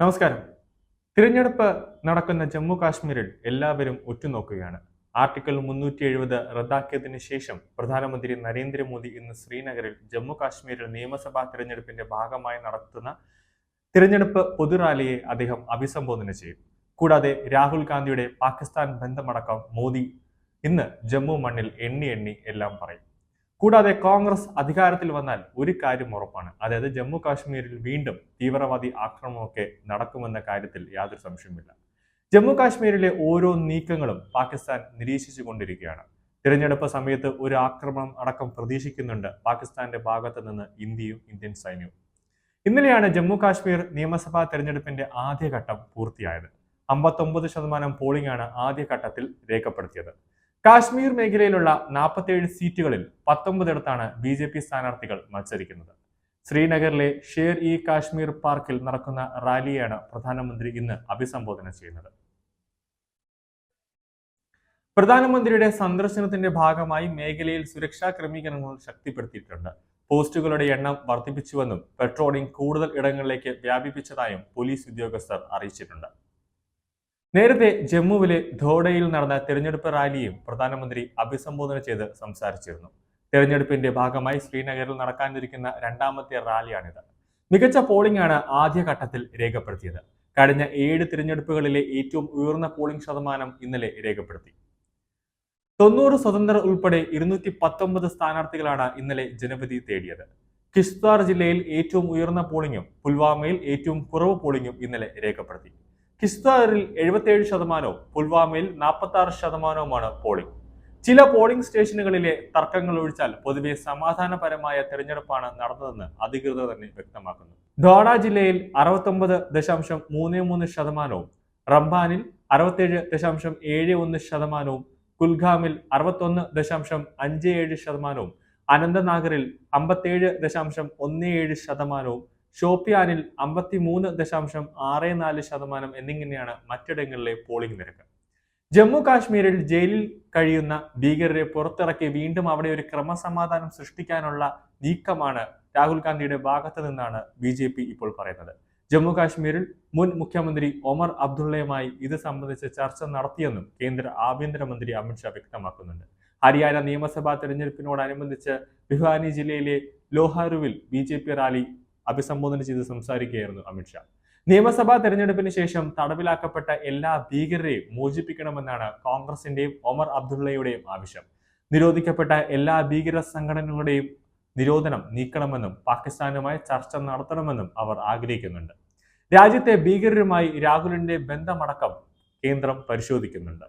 നമസ്കാരം. തിരഞ്ഞെടുപ്പ് നടക്കുന്ന ജമ്മു കാശ്മീരിൽ എല്ലാവരും ഉറ്റുനോക്കുകയാണ്. ആർട്ടിക്കിൾ മുന്നൂറ്റി എഴുപത് റദ്ദാക്കിയതിന് ശേഷം പ്രധാനമന്ത്രി നരേന്ദ്രമോദി ഇന്ന് ശ്രീനഗറിൽ ജമ്മു കാശ്മീരിൽ നിയമസഭാ തിരഞ്ഞെടുപ്പിന്റെ ഭാഗമായി നടത്തുന്ന തിരഞ്ഞെടുപ്പ് പൊതുറാലിയെ അദ്ദേഹം അഭിസംബോധന ചെയ്യും. കൂടാതെ രാഹുൽ ഗാന്ധിയുടെ പാകിസ്ഥാൻ ബന്ധമടക്കം മോദി ഇന്ന് ജമ്മു മണ്ണിൽ എണ്ണി എണ്ണി എല്ലാം പറയും. കൂടാതെ കോൺഗ്രസ് അധികാരത്തിൽ വന്നാൽ ഒരു കാര്യം ഉറപ്പാണ്. അതായത് ജമ്മു കാശ്മീരിൽ വീണ്ടും തീവ്രവാദി ആക്രമണമൊക്കെ നടക്കുമെന്ന കാര്യത്തിൽ യാതൊരു സംശയവുമില്ല. ജമ്മു കാശ്മീരിലെ ഓരോ നീക്കങ്ങളും പാകിസ്ഥാൻ നിരീക്ഷിച്ചു കൊണ്ടിരിക്കുകയാണ്. തിരഞ്ഞെടുപ്പ് സമയത്ത് ഒരു ആക്രമണം അടക്കം പ്രതീക്ഷിക്കുന്നുണ്ട് പാകിസ്ഥാന്റെ ഭാഗത്ത് നിന്ന് ഇന്ത്യയും ഇന്ത്യൻ സൈന്യവും. ഇന്നലെയാണ് ജമ്മു കാശ്മീർ നിയമസഭാ തെരഞ്ഞെടുപ്പിന്റെ ആദ്യഘട്ടം പൂർത്തിയായത്. അമ്പത്തൊമ്പത് ശതമാനം പോളിംഗ് ആണ് ആദ്യഘട്ടത്തിൽ രേഖപ്പെടുത്തിയത്. കാശ്മീർ മേഖലയിലുള്ള നാൽപ്പത്തേഴ് സീറ്റുകളിൽ പത്തൊമ്പതിടത്താണ് ബി ജെ പി സ്ഥാനാർത്ഥികൾ മത്സരിക്കുന്നത്. ശ്രീനഗറിലെ ഷേർ ഇ കാശ്മീർ പാർക്കിൽ നടക്കുന്ന റാലിയാണ് പ്രധാനമന്ത്രി ഇന്ന് അഭിസംബോധന ചെയ്യുന്നത്. പ്രധാനമന്ത്രിയുടെ സന്ദർശനത്തിന്റെ ഭാഗമായി മേഖലയിൽ സുരക്ഷാ ക്രമീകരണങ്ങൾ ശക്തിപ്പെടുത്തിയിട്ടുണ്ട്. പോസ്റ്റുകളുടെ എണ്ണം വർദ്ധിപ്പിച്ചുവെന്നും പെട്രോളിംഗ് കൂടുതൽ ഇടങ്ങളിലേക്ക് വ്യാപിപ്പിച്ചതായും പോലീസ് ഉദ്യോഗസ്ഥർ അറിയിച്ചിട്ടുണ്ട്. നേരത്തെ ജമ്മുവിലെ ധോഡയിൽ നടന്ന തെരഞ്ഞെടുപ്പ് റാലിയും പ്രധാനമന്ത്രി അഭിസംബോധന ചെയ്ത് സംസാരിച്ചിരുന്നു. തെരഞ്ഞെടുപ്പിന്റെ ഭാഗമായി ശ്രീനഗറിൽ നടക്കാനിരിക്കുന്ന രണ്ടാമത്തെ റാലിയാണിത്. മികച്ച പോളിംഗ് ആണ് ആദ്യഘട്ടത്തിൽ രേഖപ്പെടുത്തിയത്. കഴിഞ്ഞ ഏഴ് തിരഞ്ഞെടുപ്പുകളിലെ ഏറ്റവും ഉയർന്ന പോളിംഗ് ശതമാനം ഇന്നലെ രേഖപ്പെടുത്തി. തൊണ്ണൂറ് സ്വതന്ത്രർ ഉൾപ്പെടെ ഇരുന്നൂറ്റി പത്തൊമ്പത് സ്ഥാനാർത്ഥികളാണ് ഇന്നലെ ജനവിധി തേടിയത്. കിഷ്ത്വാർ ജില്ലയിൽ ഏറ്റവും ഉയർന്ന പോളിംഗും പുൽവാമയിൽ ഏറ്റവും കുറവ് പോളിംഗും ഇന്നലെ രേഖപ്പെടുത്തി. കിഷ്ത്വാറിൽ എഴുപത്തിയേഴ് ശതമാനവും പുൽവാമയിൽ നാൽപ്പത്തി ആറ് ശതമാനവുമാണ് പോളിംഗ് ചില പോളിംഗ് സ്റ്റേഷനുകളിലെ തർക്കങ്ങൾ ഒഴിച്ചാൽ പൊതുവെ സമാധാനപരമായ തെരഞ്ഞെടുപ്പാണ് നടന്നതെന്ന് അധികൃതർ തന്നെ വ്യക്തമാക്കുന്നു. ധോഡ ജില്ലയിൽ അറുപത്തൊമ്പത് ദശാംശം മൂന്ന് മൂന്ന് ശതമാനവും റംബാനിൽ അറുപത്തേഴ് ദശാംശം ഏഴ് ഒന്ന് ശതമാനവും കുൽഗാമിൽ അറുപത്തൊന്ന് ദശാംശം അഞ്ച് ഏഴ് ശതമാനവും അനന്തനാഗറിൽ അമ്പത്തേഴ് ദശാംശം ഒന്ന് ഏഴ് ശതമാനവും ഷോപ്പിയാനിൽ അമ്പത്തിമൂന്ന് ദശാംശം ആറ് നാല് ശതമാനം എന്നിങ്ങനെയാണ് മറ്റിടങ്ങളിലെ പോളിംഗ് നിരക്ക്. ജമ്മു കാശ്മീരിൽ ജയിലിൽ കഴിയുന്ന ഭീകരരെ പുറത്തിറക്കി വീണ്ടും അവിടെ ഒരു ക്രമസമാധാനം സൃഷ്ടിക്കാനുള്ള നീക്കമാണ് രാഹുൽ ഗാന്ധിയുടെ ഭാഗത്തു നിന്നാണ് ബി ജെ പി ഇപ്പോൾ പറയുന്നത്. ജമ്മു കാശ്മീരിൽ മുൻ മുഖ്യമന്ത്രി ഒമർ അബ്ദുള്ളയുമായി ഇത് സംബന്ധിച്ച് ചർച്ച നടത്തിയെന്നും കേന്ദ്ര ആഭ്യന്തരമന്ത്രി അമിത്ഷാ വ്യക്തമാക്കുന്നുണ്ട്. ഹരിയാന നിയമസഭാ തെരഞ്ഞെടുപ്പിനോടനുബന്ധിച്ച് ബിഹാനി ജില്ലയിലെ ലോഹാരുവിൽ ബി റാലി അഭിസംബോധന ചെയ്ത് സംസാരിക്കുകയായിരുന്നു അമിത്ഷാ നിയമസഭാ തെരഞ്ഞെടുപ്പിന് ശേഷം തടവിലാക്കപ്പെട്ട എല്ലാ ഭീകരരെയും മോചിപ്പിക്കണമെന്നാണ് കോൺഗ്രസിന്റെയും ഒമർ അബ്ദുള്ളയുടെയും ആവശ്യം. നിരോധിക്കപ്പെട്ട എല്ലാ ഭീകര സംഘടനകളുടെയും നിരോധനം നീക്കണമെന്നും പാകിസ്ഥാനുമായി ചർച്ച നടത്തണമെന്നും അവർ ആഗ്രഹിക്കുന്നുണ്ട്. രാജ്യത്തെ ഭീകരരുമായി രാഹുലിന്റെ ബന്ധമടക്കം കേന്ദ്രം പരിശോധിക്കുന്നുണ്ട്.